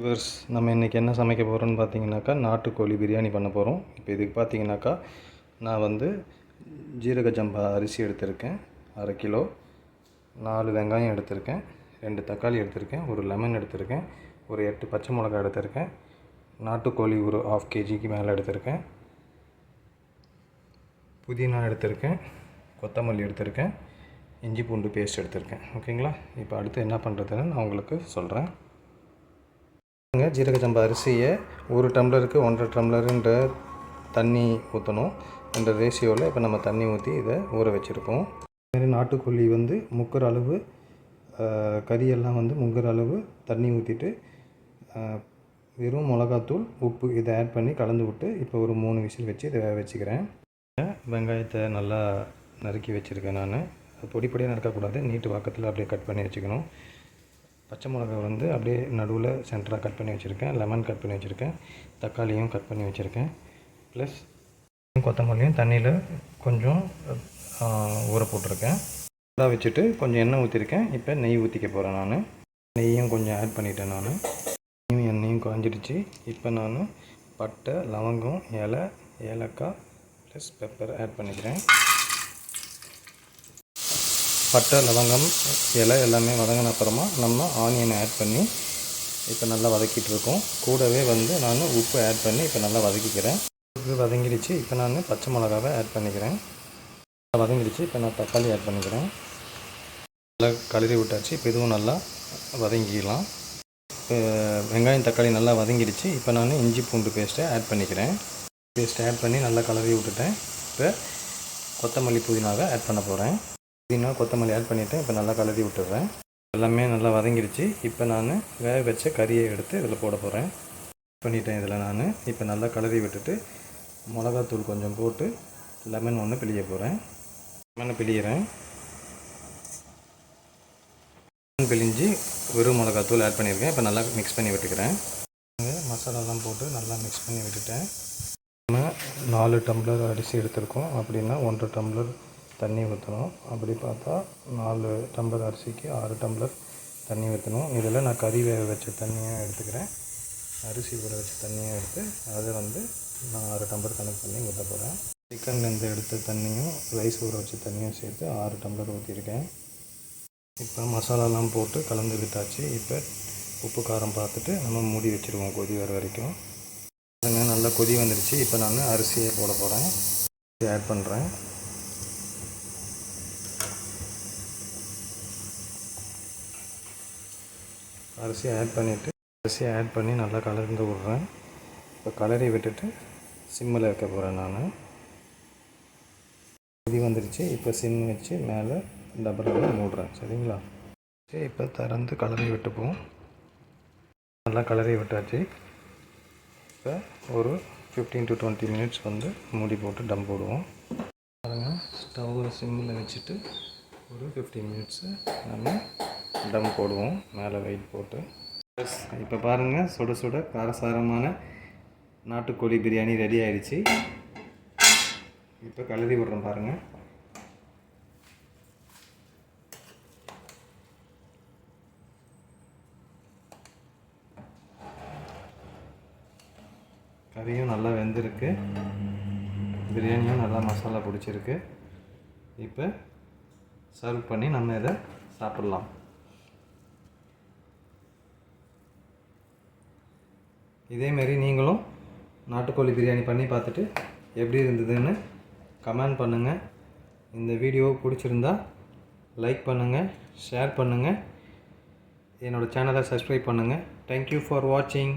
Viewers நம்ம இன்றைக்கி என்ன சமைக்க போகிறோம்னு பார்த்தீங்கன்னாக்கா நாட்டுக்கோழி பிரியாணி பண்ண போகிறோம் இப்போ இதுக்கு பார்த்தீங்கன்னாக்கா நான் வந்து ஜீரக ஜம்பா அரிசி எடுத்திருக்கேன் அரை கிலோ. நாலு வெங்காயம் எடுத்திருக்கேன் ரெண்டு தக்காளி எடுத்திருக்கேன் ஒரு லெமன் எடுத்திருக்கேன் ஒரு எட்டு பச்சை மிளகாய் எடுத்திருக்கேன். நாட்டுக்கோழி ஒரு ஆஃப் கேஜிக்கு மேலே எடுத்திருக்கேன். புதினா எடுத்திருக்கேன் கொத்தமல்லி எடுத்திருக்கேன் இஞ்சி பூண்டு பேஸ்ட் எடுத்திருக்கேன். ஓகேங்களா இப்போ அடுத்து என்ன பண்ணுறதுன்னு நான் உங்களுக்கு சொல்கிறேன் ஜீரக சம்பா அரிசியை ஒரு டம்ளருக்கு ஒன்றரை டம்ளருன்ற தண்ணி ஊற்றணும் அந்த ரேஷியோவில் இப்போ நம்ம தண்ணி ஊற்றி இதை ஊற வச்சுருக்கோம் மாதிரி நாட்டுக்கோழி வந்து முக்கிற அளவு கறியெல்லாம் வந்து முங்குற அளவு தண்ணி ஊற்றிட்டு வெறும் மிளகாத்தூள் உப்பு இதை ஆட் பண்ணி கலந்து விட்டு இப்போ ஒரு மூணு விசில் வச்சு இதை வேக வச்சுக்கிறேன். வெங்காயத்தை நல்லா நறுக்கி வச்சுருக்கேன் நான். பொடி பொடியாக நறுக்கக்கூடாது. நீட்டு பக்கத்தில் அப்படியே கட் பண்ணி வச்சுக்கணும். பச்சை மிளகா வந்து அப்படியே நடுவில் சென்டராக கட் பண்ணி வச்சுருக்கேன். லெமன் கட் பண்ணி வச்சுருக்கேன். தக்காளியும் கட் பண்ணி வச்சுருக்கேன். ப்ளஸ் கொத்தமல்லியும் தண்ணியில் கொஞ்சம் ஊற போட்டிருக்கேன். நல்லா வச்சுட்டு கொஞ்சம் எண்ணெய் ஊற்றிருக்கேன் இப்போ நெய் ஊற்றிக்க போகிறேன் நான். நெய்யும் கொஞ்சம் ஆட் பண்ணிட்டேன் நான். நெய்யும் எண்ணெயும் காஞ்சிடுச்சு. இப்போ நான் பட்டை லவங்கம் இலை ஏலக்காய் ப்ளஸ் பெப்பர் ஆட் பண்ணிக்கிறேன். பட்டை லவங்கம் இலை எல்லாமே வதங்கின அப்புறமா நம்ம ஆனியனை ஆட் பண்ணி இப்போ நல்லா வதக்கிட்டு இருக்கோம் கூடவே வந்து நான் உப்பு ஆட் பண்ணி இப்போ நல்லா வதக்கிக்கிறேன். உப்பு வதங்கிடுச்சு. இப்போ நான் பச்சை மிளகாவை ஆட் பண்ணிக்கிறேன். வதங்கிடுச்சு. இப்போ நான் தக்காளி ஆட் பண்ணிக்கிறேன். நல்லா கலரி விட்டாச்சு. இப்போ இதுவும் நல்லா வதங்கிக்கலாம் இப்போ வெங்காயம் தக்காளி நல்லா வதங்கிடுச்சு. இப்போ நான் இஞ்சி பூண்டு பேஸ்ட்டை ஆட் பண்ணிக்கிறேன். பேஸ்ட்டை ஆட் பண்ணி நல்லா கலரி விட்டுட்டேன். இப்போ கொத்தமல்லி புதினாவை ஆட் பண்ண போகிறேன் புதினா கொத்தமல்லி ஆட் பண்ணிவிட்டேன் இப்போ நல்லா கலரி விட்டுடுறேன் எல்லாமே நல்லா வதங்கிடுச்சு இப்போ நான் வேக வச்ச கறியை எடுத்து இதில் போட போகிறேன் பண்ணிட்டேன் இதில் நான். இப்போ நல்லா கலரி விட்டுட்டு மிளகாத்தூள் கொஞ்சம் போட்டு லெமன் ஒன்று பிழிய போகிறேன் லெமனை பிழிகிறேன் லெமன் பிழிஞ்சு வெறும் மிளகாத்தூள் ஆட் பண்ணியிருக்கேன் இப்போ நல்லா மிக்ஸ் பண்ணி விட்டுக்கிறேன். மசாலாலாம் போட்டு நல்லா மிக்ஸ் பண்ணி விட்டுட்டேன். நம்ம நாலு டம்ளர் அரிசி எடுத்திருக்கோம். அப்படின்னா ஒன்றரை டம்ளர் தண்ணி ஊற்றணும் அப்படி பார்த்தா நாலு டம்ளர் அரிசிக்கு ஆறு டம்ளர் தண்ணி ஊற்றணும் இதில் நான் கறி வேக வச்ச தண்ணியும் எடுத்துக்கிறேன். அரிசி ஊற வச்ச தண்ணியும் எடுத்து அதை வந்து நான் ஆறு டம்ளர் கணக்கு பண்ணி ஊற்ற போகிறேன் சிக்கன்லேருந்து எடுத்த தண்ணியும் ரைஸ் ஊற வச்ச தண்ணியும் சேர்த்து ஆறு டம்ளர் ஊற்றிருக்கேன் இப்போ மசாலாலாம் போட்டு கலந்து விட்டாச்சு. இப்போ உப்பு காரம் பார்த்துட்டு நம்ம மூடி வச்சுருவோம் கொதி வர வரைக்கும். நல்லா கொதி வந்துடுச்சு இப்போ நான் அரிசியை போட போகிறேன் ஆட் பண்ணுறேன் அரிசியை ஆட் பண்ணிவிட்டு அரிசியை ஆட் பண்ணி நல்லா கலந்து விட்றேன். இப்போ கலரி விட்டுட்டு சிம்மில் வைக்க போகிறேன் நான். கொதி வந்துடுச்சு இப்போ சிம் வச்சு மேலே டபுள் மூடுறேன். சரிங்களா? சரி இப்போ திறந்து கலரி விட்டுப்போம். நல்லா கலரி விட்டாச்சு. இப்போ ஒரு ஃபிஃப்டீன் டு டுவெண்ட்டி மினிட்ஸ் வந்து மூடி போட்டு டம் போடுவோம். பாருங்கள் ஸ்டவ்வை சிம்மில் வச்சுட்டு ஒரு ஃபிஃப்டீன் மினிட்ஸு நம்ம தம் போடுவோம். மேலே வெயிட் போட்டு. இப்போ பாருங்கள் சுட சுட காரசாரமான நாட்டுக்கோழி பிரியாணி ரெடி ஆயிடுச்சு. இப்போ கழுவி விட்றோம் பாருங்கள் கறியும் நல்லா வெந்திருக்கு. பிரியாணியும் நல்லா மசாலா பிடிச்சிருக்கு. இப்போ சர்வ் பண்ணி நம்ம இதை சாப்பிட்லாம். இதேமாரி நீங்களும் நாட்டுக்கோழி பிரியாணி பண்ணி பார்த்துட்டு எப்படி இருந்ததுன்னு கமெண்ட் பண்ணுங்கள் இந்த வீடியோ பிடிச்சிருந்தா லைக் பண்ணுங்கள் ஷேர் பண்ணுங்கள் என்னோடய சேனலை சப்ஸ்கிரைப் பண்ணுங்கள் தேங்க்யூ ஃபார் வாட்சிங்